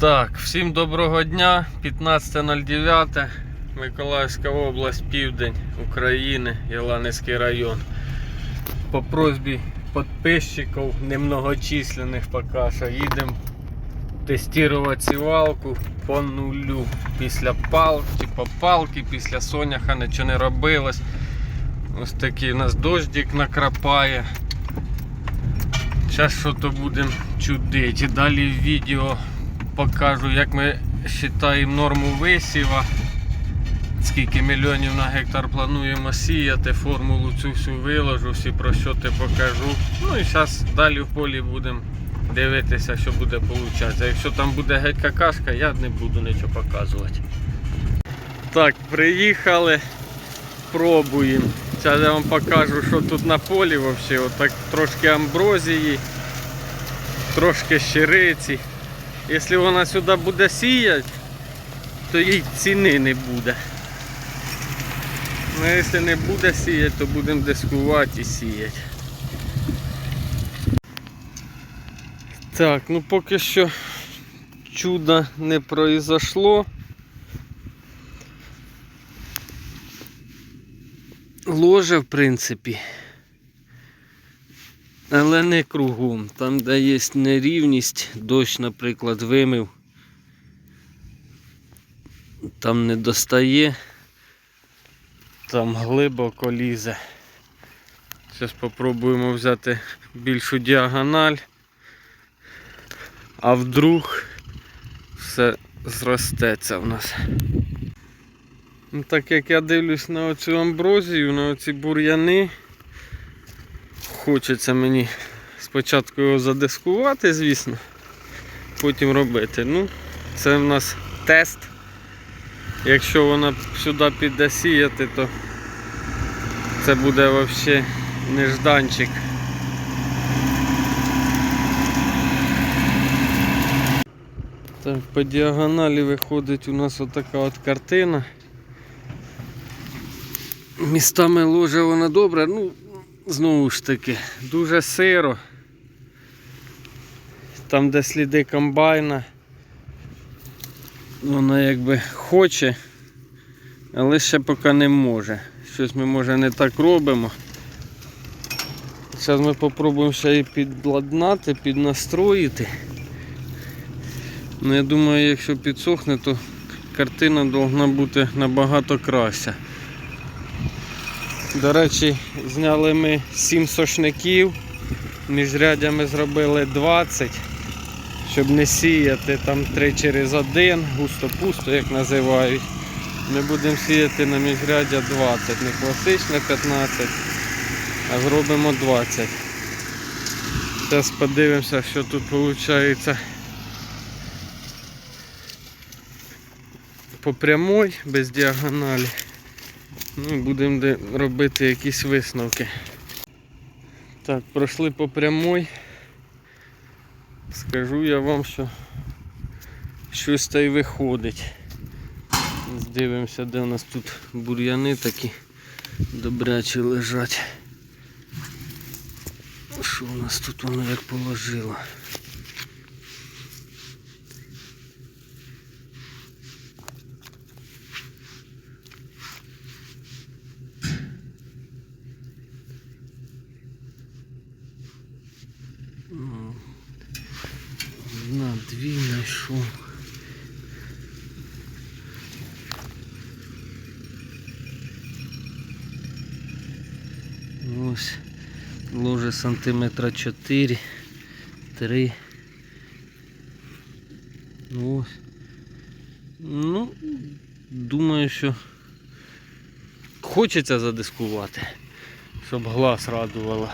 Так, всім доброго дня. 15.09. Миколаївська область, південь України, Єланівський район. По просьбі підписчиків немногочисленних поки що їдемо тестувати сівалку по нулю. Після палки, по палки, після соняха нічого не робилось. Ось такий у нас дождик накрапає. Зараз що то будемо чудити. Далі відео покажу, як ми вважаємо норму висіва. Скільки мільйонів на гектар плануємо сіяти, формулу цю всю виложу, всі просчоти покажу. Ну і зараз далі в полі будемо дивитися, що буде получатися. Якщо там буде геть какашка, я не буду нічого показувати. Так, приїхали, пробуємо. Зараз я вам покажу, що тут на полі взагалі. Отак трошки амброзії, трошки щириці. Якщо вона сюди буде сіяти, то їй ціни не буде. Ну, якщо не буде сіяти, то будемо дискувати і сіяти. Так, ну поки що чуда не произошло. Ложе, в принципі. Але не кругом. Там, де є нерівність, дощ, наприклад, вимив, там не достає, там глибоко лізе. Зараз спробуємо взяти більшу діагональ, а вдруг все зростеться в нас. Ну, Так як я дивлюсь на оцю амброзію, на оці бур'яни, хочеться мені спочатку його задискувати, звісно, потім робити. Ну, це в нас тест. Якщо вона сюди піде сіяти, то це буде взагалі нежданчик. Так, по діагоналі виходить у нас отака от картина. Містами ложе вона добре, ну, знову ж таки, дуже сиро. Там, де сліди комбайна, вона якби хоче, але ще поки не може. Щось ми може не так робимо. Зараз ми спробуємо ще її підладнати, піднастроїти. Ну, я думаю, якщо підсохне, то картина повинна бути набагато краща. До речі, зняли ми 7 сошників, між рядями зробили 20, щоб не сіяти там 3 через 1, густо-пусто, як називають. Ми будемо сіяти на міжряддя 20, не класичне 15, а зробимо 20. Зараз подивимося, що тут виходить. По прямой, без діагоналі. Ну, будемо де- робити якісь висновки. Так, пройшли по прямой. Скажу я вам, що щось та й виходить. Дивимося, де у нас тут бур'яни такі добрячі лежать. Що у нас тут воно як положило? Ну, На дві знайшов. Ось ложе сантиметра 4, 3. Ось. Ну, думаю, що хочеться задискувати, щоб глаз радувало.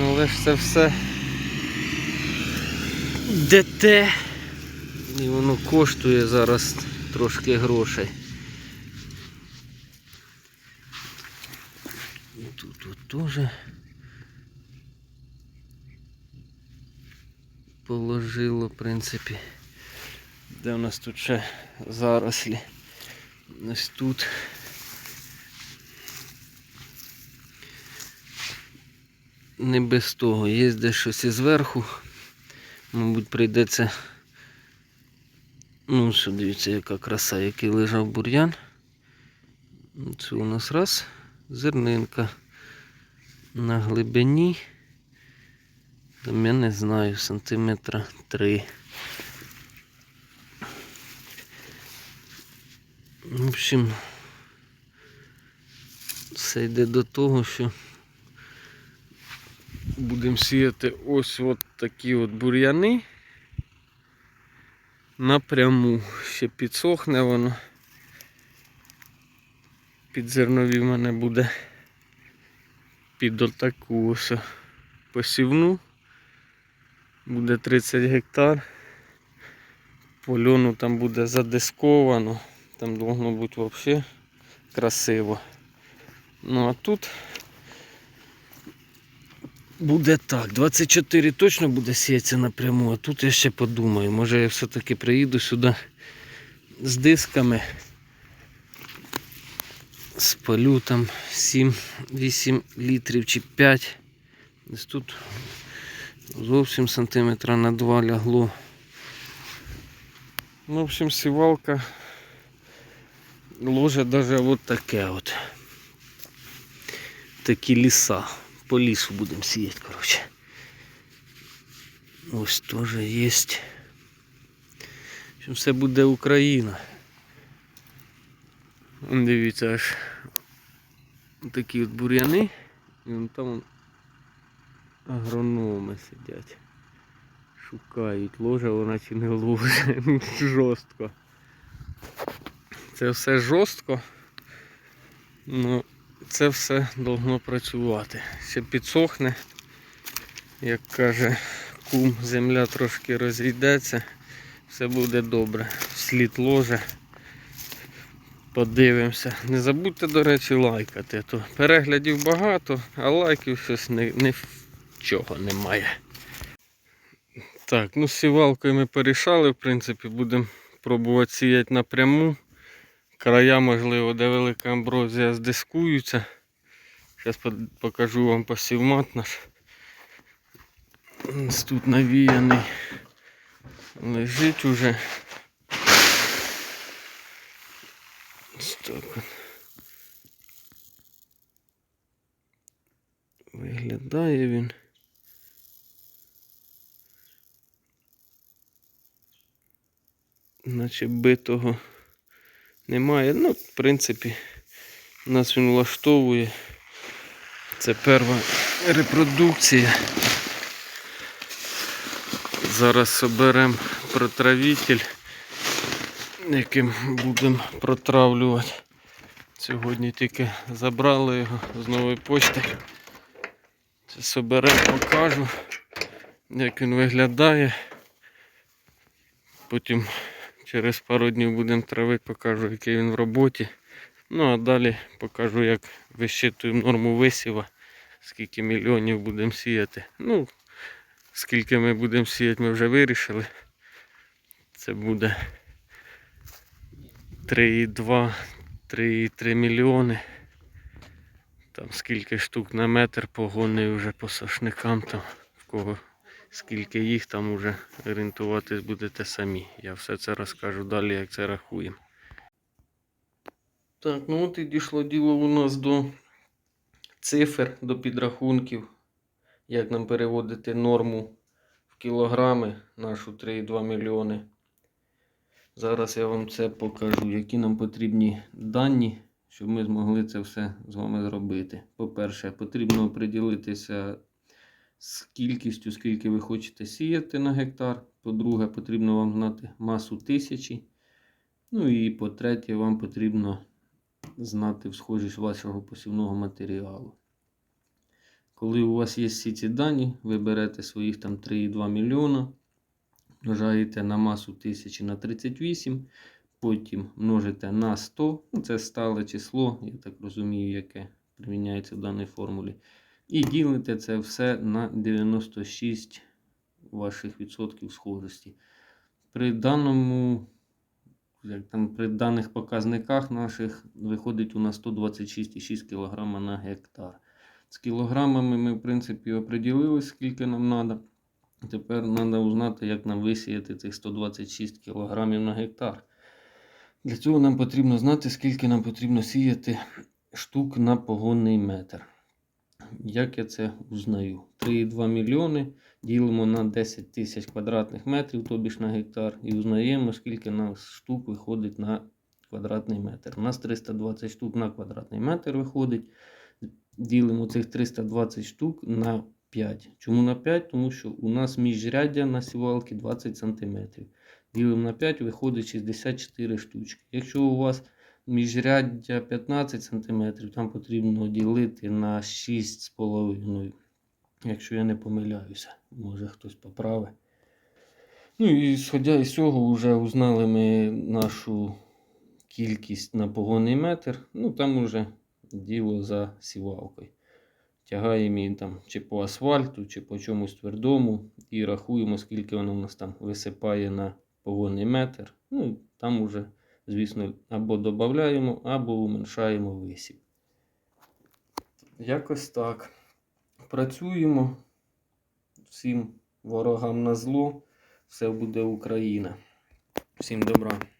Але ж це все ДТ. І воно коштує зараз трошки грошей. Тут от теж положило, в принципі. Де у нас тут ще зарослі? Ось тут. не без того. Є де щось і зверху. Мабуть, прийдеться Ну, що дивіться, яка краса, який лежав бур'ян. Це у нас раз зернинка на глибині. Я не знаю, сантиметра три. В общем, все йде до того, що будемо сіяти ось от такі от бур'яни напряму. Ще підсохне воно. Під зернові в мене буде під отаку ось посівну. Буде 30 гектар. По льону там буде задисковано. Там должно бути взагалі красиво. Ну а тут буде так. 24 точно буде сіятися напряму, а тут я ще подумаю. Може я все-таки приїду сюди з дисками. Спалю там 7-8 літрів чи 5. Десь тут зовсім сантиметра на 2 лягло. Ну, в общем, сівалка ложе даже вот таке от. Такі ліса. По лісу будемо сіяти, коротше. Ось теж є. В все буде Україна. Дивіться аж такі от бур'яни. І вон там агрономи сидять. Шукають, ложе вона чи не ложе. Жорстко. Це все жорстко. Ну, це все должно працювати. Ще підсохне, як каже кум, земля трошки розійдеться, все буде добре. Слід ложе. Подивимося. Не забудьте, до речі, лайкати. То переглядів багато, а лайків щось не, не чого немає. Так, ну з сівалкою ми порішали, в принципі, будемо пробувати сіяти напряму. Края, можливо, де велика амброзія здискуються. Зараз покажу вам посівмат наш. Тут навіяний. Лежить уже. Ось так от. Виглядає він. Наче битого немає. Ну, в принципі, нас він влаштовує. Це перша репродукція. Зараз соберемо протравитель, яким будемо протравлювати. Сьогодні тільки забрали його з нової почти. Це соберемо, покажу, як він виглядає. Потім Через пару днів будемо травити, покажу, який він в роботі. Ну а далі покажу, як вищитуємо норму висіва, скільки мільйонів будемо сіяти. Ну, скільки ми будемо сіяти, ми вже вирішили. Це буде 3,2, 3,3 мільйони. Там скільки штук на метр погони вже по сошникам там в кого. Скільки їх там уже орієнтуватись будете самі. Я все це розкажу далі, як це рахуємо. Так, ну от і дійшло діло у нас до цифр, до підрахунків, як нам переводити норму в кілограми нашу 3,2 мільйони. Зараз я вам це покажу, які нам потрібні дані, щоб ми змогли це все з вами зробити. По-перше, потрібно оприділитися з кількістю, скільки ви хочете сіяти на гектар. По-друге, потрібно вам знати масу тисячі. Ну і по-третє, вам потрібно знати схожість вашого посівного матеріалу. Коли у вас є всі ці дані, ви берете своїх там 3,2 мільйона, множаєте на масу тисячі на 38, потім множите на 100, ну це стале число, я так розумію, яке приміняється в даній формулі. І ділите це все на 96 ваших відсотків схожості. При даному, як там, при даних показниках наших виходить у нас 126,6 кг на гектар. З кілограмами ми, в принципі, оприділили, скільки нам треба. Тепер треба узнати, як нам висіяти цих 126 кг на гектар. Для цього нам потрібно знати, скільки нам потрібно сіяти штук на погонний метр. Як я це узнаю? 3,2 мільйони ділимо на 10 тисяч квадратних метрів, тобі ж на гектар, і узнаємо, скільки нас штук виходить на квадратний метр. У нас 320 штук на квадратний метр виходить. Ділимо цих 320 штук на 5. Чому на 5? Тому що у нас міжряддя на сівалки 20 см. Ділимо на 5, виходить 64 штучки. Якщо у вас міжряддя 15 см, там потрібно ділити на 6,5. Якщо я не помиляюся, може хтось поправить. Ну і сходя із цього, вже узнали ми нашу кількість на погонний метр. Ну там уже діло за сівалкою. Тягаємо її там чи по асфальту, чи по чомусь твердому, і рахуємо, скільки воно в нас там висипає на погонний метр. Ну, там уже, звісно, або додаємо, або уменшаємо висів. Якось так. Працюємо. Всім ворогам на зло. Все буде Україна. Всім добра.